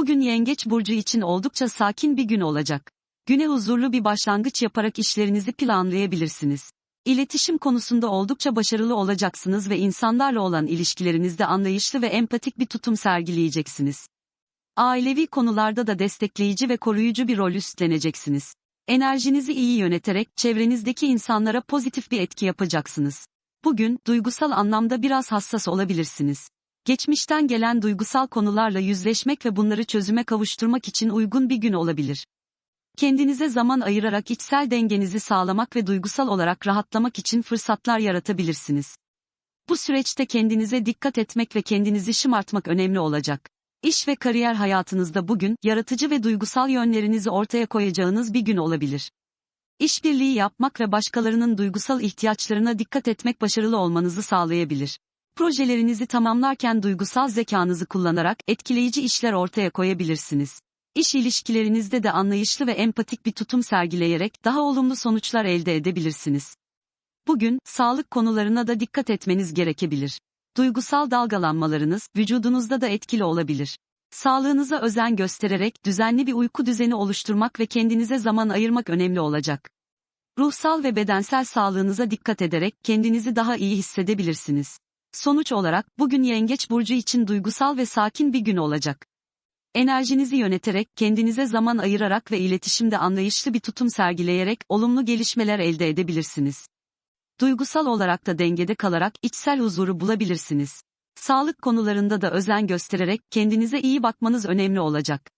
Bugün Yengeç Burcu için oldukça sakin bir gün olacak. Güne huzurlu bir başlangıç yaparak işlerinizi planlayabilirsiniz. İletişim konusunda oldukça başarılı olacaksınız ve insanlarla olan ilişkilerinizde anlayışlı ve empatik bir tutum sergileyeceksiniz. Ailevi konularda da destekleyici ve koruyucu bir rol üstleneceksiniz. Enerjinizi iyi yöneterek çevrenizdeki insanlara pozitif bir etki yapacaksınız. Bugün duygusal anlamda biraz hassas olabilirsiniz. Geçmişten gelen duygusal konularla yüzleşmek ve bunları çözüme kavuşturmak için uygun bir gün olabilir. Kendinize zaman ayırarak içsel dengenizi sağlamak ve duygusal olarak rahatlamak için fırsatlar yaratabilirsiniz. Bu süreçte kendinize dikkat etmek ve kendinizi şımartmak önemli olacak. İş ve kariyer hayatınızda bugün yaratıcı ve duygusal yönlerinizi ortaya koyacağınız bir gün olabilir. İşbirliği yapmak ve başkalarının duygusal ihtiyaçlarına dikkat etmek başarılı olmanızı sağlayabilir. Projelerinizi tamamlarken duygusal zekanızı kullanarak etkileyici işler ortaya koyabilirsiniz. İş ilişkilerinizde de anlayışlı ve empatik bir tutum sergileyerek daha olumlu sonuçlar elde edebilirsiniz. Bugün, sağlık konularına da dikkat etmeniz gerekebilir. Duygusal dalgalanmalarınız, vücudunuzda da etkili olabilir. Sağlığınıza özen göstererek düzenli bir uyku düzeni oluşturmak ve kendinize zaman ayırmak önemli olacak. Ruhsal ve bedensel sağlığınıza dikkat ederek kendinizi daha iyi hissedebilirsiniz. Sonuç olarak bugün Yengeç burcu için duygusal ve sakin bir gün olacak. Enerjinizi yöneterek, kendinize zaman ayırarak ve iletişimde anlayışlı bir tutum sergileyerek olumlu gelişmeler elde edebilirsiniz. Duygusal olarak da dengede kalarak içsel huzuru bulabilirsiniz. Sağlık konularında da özen göstererek kendinize iyi bakmanız önemli olacak.